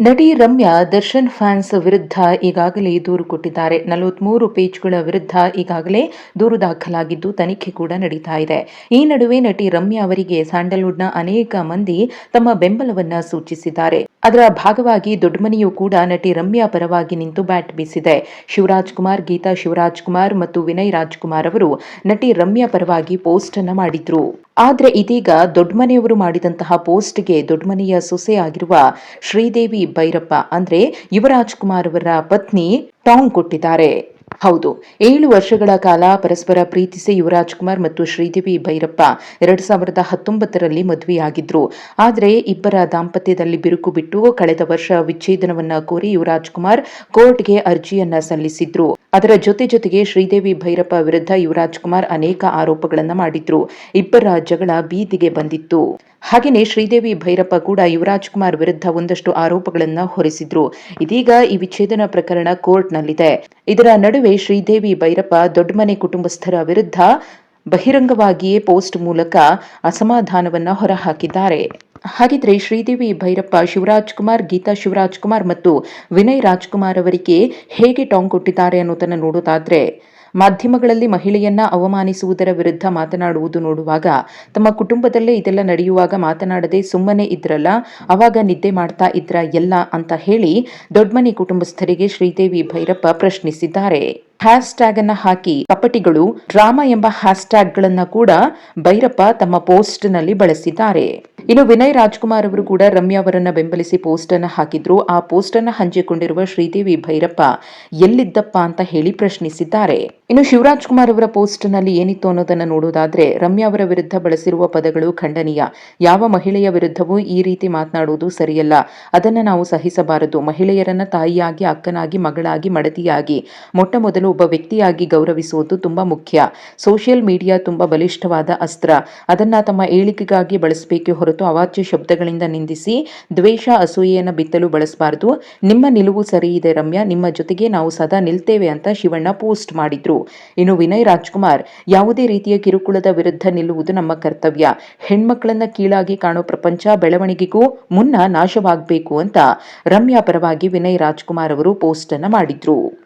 ನಟಿ ರಮ್ಯಾ ದರ್ಶನ್ ಫ್ಯಾನ್ಸ್ ವಿರುದ್ಧ ಈಗಾಗಲೇ ದೂರು ಕೊಟ್ಟಿದ್ದಾರೆ. ನಲವತ್ಮೂರು ಪೇಜ್ಗಳ ವಿರುದ್ಧ ಈಗಾಗಲೇ ದೂರು ದಾಖಲಾಗಿದ್ದು ತನಿಖೆ ಕೂಡ ನಡೀತಾ ಇದೆ. ಈ ನಡುವೆ ನಟಿ ರಮ್ಯಾ ಅವರಿಗೆ ಸ್ಯಾಂಡಲ್ವುಡ್ನ ಅನೇಕ ಮಂದಿ ತಮ್ಮ ಬೆಂಬಲವನ್ನ ಸೂಚಿಸಿದ್ದಾರೆ. ಅದರ ಭಾಗವಾಗಿ ದೊಡ್ಡಮನೆಯು ಕೂಡ ನಟಿ ರಮ್ಯಾ ಪರವಾಗಿ ನಿಂತು ಬ್ಯಾಟ್ ಬೀಸಿದೆ. ಶಿವರಾಜ್ ಕುಮಾರ್, ಗೀತಾ ಶಿವರಾಜ್ ಕುಮಾರ್ ಮತ್ತು ವಿನಯ್ ರಾಜ್ಕುಮಾರ್ ಅವರು ನಟಿ ರಮ್ಯಾ ಪರವಾಗಿ ಪೋಸ್ಟ್ ಅನ್ನ ಮಾಡಿದ್ರು. ಆದರೆ ಇದೀಗ ದೊಡ್ಡಮನೆಯವರು ಮಾಡಿದಂತಹ ಪೋಸ್ಟ್ಗೆ ದೊಡ್ಡಮನೆಯ ಸೊಸೆ ಆಗಿರುವ ಶ್ರೀದೇವಿ ಭೈರಪ್ಪ ಅಂದ್ರೆ ಯುವರಾಜ್ ಕುಮಾರ್ ಅವರ ಪತ್ನಿ ಟಾಂಗ್ ಕೊಟ್ಟಿದ್ದಾರೆ. ಹೌದು. ಏಳು ವರ್ಷಗಳ ಕಾಲ ಪರಸ್ಪರ ಪ್ರೀತಿಸಿ ಯುವರಾಜ್ ಕುಮಾರ್ ಮತ್ತು ಶ್ರೀದೇವಿ ಭೈರಪ್ಪ ಎರಡ್ ಸಾವಿರದ ಹತ್ತೊಂಬತ್ತರಲ್ಲಿ ಮದುವೆಯಾಗಿದ್ರು. ಆದರೆ ಇಬ್ಬರ ದಾಂಪತ್ಯದಲ್ಲಿ ಬಿರುಕು ಬಿಟ್ಟು ಕಳೆದ ವರ್ಷ ವಿಚ್ಛೇದನವನ್ನ ಕೋರಿ ಯುವರಾಜ್ ಕುಮಾರ್ ಕೋರ್ಟ್ಗೆ ಅರ್ಜಿಯನ್ನ ಸಲ್ಲಿಸಿದ್ರು. ಅದರ ಜೊತೆ ಜೊತೆಗೆ ಶ್ರೀದೇವಿ ಭೈರಪ್ಪ ವಿರುದ್ಧ ಯುವರಾಜ್ ಕುಮಾರ್ ಅನೇಕ ಆರೋಪಗಳನ್ನು ಮಾಡಿದ್ರು. ಇಬ್ಬರ ಜಗಳ ಬೀದಿಗೆ ಬಂದಿತ್ತು. ಹಾಗೆಯೇ ಶ್ರೀದೇವಿ ಭೈರಪ್ಪ ಕೂಡ ಯುವರಾಜ್ ಕುಮಾರ್ ವಿರುದ್ಧ ಒಂದಷ್ಟು ಆರೋಪಗಳನ್ನು ಹೊರಿಸಿದ್ರು. ಇದೀಗ ಈ ವಿಚ್ಛೇದನ ಪ್ರಕರಣ ಕೋರ್ಟ್ನಲ್ಲಿದೆ. ಇದರ ನಡುವೆ ಶ್ರೀದೇವಿ ಭೈರಪ್ಪ ದೊಡ್ಡಮನೆ ಕುಟುಂಬಸ್ಥರ ವಿರುದ್ಧ ಬಹಿರಂಗವಾಗಿಯೇ ಪೋಸ್ಟ್ ಮೂಲಕ ಅಸಮಾಧಾನವನ್ನ ಹೊರಹಾಕಿದ್ದಾರೆ. ಹಾಗಿದ್ರೆ ಶ್ರೀದೇವಿ ಭೈರಪ್ಪ ಶಿವರಾಜ್ ಕುಮಾರ್, ಗೀತಾ ಶಿವರಾಜ್ ಕುಮಾರ್ ಮತ್ತು ವಿನಯ್ ರಾಜ್ಕುಮಾರ್ ಅವರಿಗೆ ಹೇಗೆ ಟಾಂಗ್ ಕೊಟ್ಟಿದ್ದಾರೆ ಅನ್ನೋದನ್ನು ನೋಡೋದಾದ್ರೆ ಮಾಧ್ಯಮಗಳಲ್ಲಿ ಮಹಿಳೆಯನ್ನ ಅವಮಾನಿಸುವುದರ ವಿರುದ್ಧ ಮಾತನಾಡುವುದು ನೋಡುವಾಗ ತಮ್ಮ ಕುಟುಂಬದಲ್ಲೇ ಇದೆಲ್ಲ ನಡೆಯುವಾಗ ಮಾತನಾಡದೆ ಸುಮ್ಮನೆ ಇದ್ರಲ್ಲ, ಅವಾಗ ನಿದ್ದೆ ಮಾಡ್ತಾ ಇದ್ರ ಎಲ್ಲ ಅಂತ ಹೇಳಿ ದೊಡ್ಡಮನೆ ಕುಟುಂಬಸ್ಥರಿಗೆ ಶ್ರೀದೇವಿ ಭೈರಪ್ಪ ಪ್ರಶ್ನಿಸಿದ್ದಾರೆ. ಹ್ಯಾಶ್ ಟ್ಯಾಗ್ ಅನ್ನ ಹಾಕಿ ಕಪಟಿಗಳು, ಡ್ರಾಮಾ ಎಂಬ ಹ್ಯಾಶ್ ಟ್ಯಾಗ್ಗಳನ್ನ ಕೂಡ ಭೈರಪ್ಪ ತಮ್ಮ ಪೋಸ್ಟ್ನಲ್ಲಿ ಬಳಸಿದ್ದಾರೆ. ಇನ್ನು ವಿನಯ್ ರಾಜ್ಕುಮಾರ್ ಅವರು ಕೂಡ ರಮ್ಯಾ ಅವರನ್ನ ಬೆಂಬಲಿಸಿ ಪೋಸ್ಟ್ ಅನ್ನ ಹಾಕಿದ್ರು. ಆ ಪೋಸ್ಟ್ ಅನ್ನ ಹಂಚಿಕೊಂಡಿರುವ ಶ್ರೀದೇವಿ ಭೈರಪ್ಪ ಎಲ್ಲಿದ್ದಪ್ಪ ಅಂತ ಹೇಳಿ ಪ್ರಶ್ನಿಸಿದ್ದಾರೆ. ಇನ್ನು ಶಿವರಾಜ್ ಕುಮಾರ್ ಅವರ ಪೋಸ್ಟ್ನಲ್ಲಿ ಏನಿತ್ತು ಅನ್ನೋದನ್ನ ನೋಡೋದಾದ್ರೆ ರಮ್ಯಾ ಅವರ ವಿರುದ್ಧ ಬಳಸಿರುವ ಪದಗಳು ಖಂಡನೀಯ. ಯಾವ ಮಹಿಳೆಯ ವಿರುದ್ಧವೂ ಈ ರೀತಿ ಮಾತನಾಡುವುದು ಸರಿಯಲ್ಲ. ಅದನ್ನ ನಾವು ಸಹಿಸಬಾರದು. ಮಹಿಳೆಯರನ್ನ ತಾಯಿಯಾಗಿ, ಅಕ್ಕನಾಗಿ, ಮಗಳಾಗಿ ಮಡತಿಯಾಗಿ ಮೊಟ್ಟ ಮೊದಲು ಒಬ್ಬ ವ್ಯಕ್ತಿಯಾಗಿ ಗೌರವಿಸುವುದು ತುಂಬಾ ಮುಖ್ಯ. ಸೋಷಿಯಲ್ ಮೀಡಿಯಾ ತುಂಬಾ ಬಲಿಷ್ಠವಾದ ಅಸ್ತ್ರ. ಅದನ್ನ ತಮ್ಮ ಏಳಿಗೆಗಾಗಿ ಬಳಸಬೇಕೆ ಹೊರತು ಅವಾಚ್ಯ ಶಬ್ದಗಳಿಂದ ನಿಂದಿಸಿ ದ್ವೇಷ ಅಸೂಯೆಯನ್ನು ಬಿತ್ತಲು ಬಳಸಬಾರದು. ನಿಮ್ಮ ನಿಲುವು ಸರಿ ಇದೆ ರಮ್ಯಾ. ನಿಮ್ಮ ಜೊತೆಗೆ ನಾವು ಸದಾ ನಿಲ್ತೇವೆ ಅಂತ ಶಿವಣ್ಣ ಪೋಸ್ಟ್ ಮಾಡಿದ್ರು. ಇನ್ನು ವಿನಯ್ ರಾಜ್ಕುಮಾರ್, ಯಾವುದೇ ರೀತಿಯ ಕಿರುಕುಳದ ವಿರುದ್ಧ ನಿಲ್ಲುವುದು ನಮ್ಮ ಕರ್ತವ್ಯ. ಹೆಣ್ಮಕ್ಕಳನ್ನ ಕೀಳಾಗಿ ಕಾಣೋ ಪ್ರಪಂಚ ಬೆಳವಣಿಗೆಗೂ ಮುನ್ನ ನಾಶವಾಗಬೇಕು ಅಂತ ರಮ್ಯಾ ಪರವಾಗಿ ವಿನಯ್ ರಾಜ್ಕುಮಾರ್ ಅವರು ಪೋಸ್ಟ್ ಅನ್ನ ಮಾಡಿದ್ರು.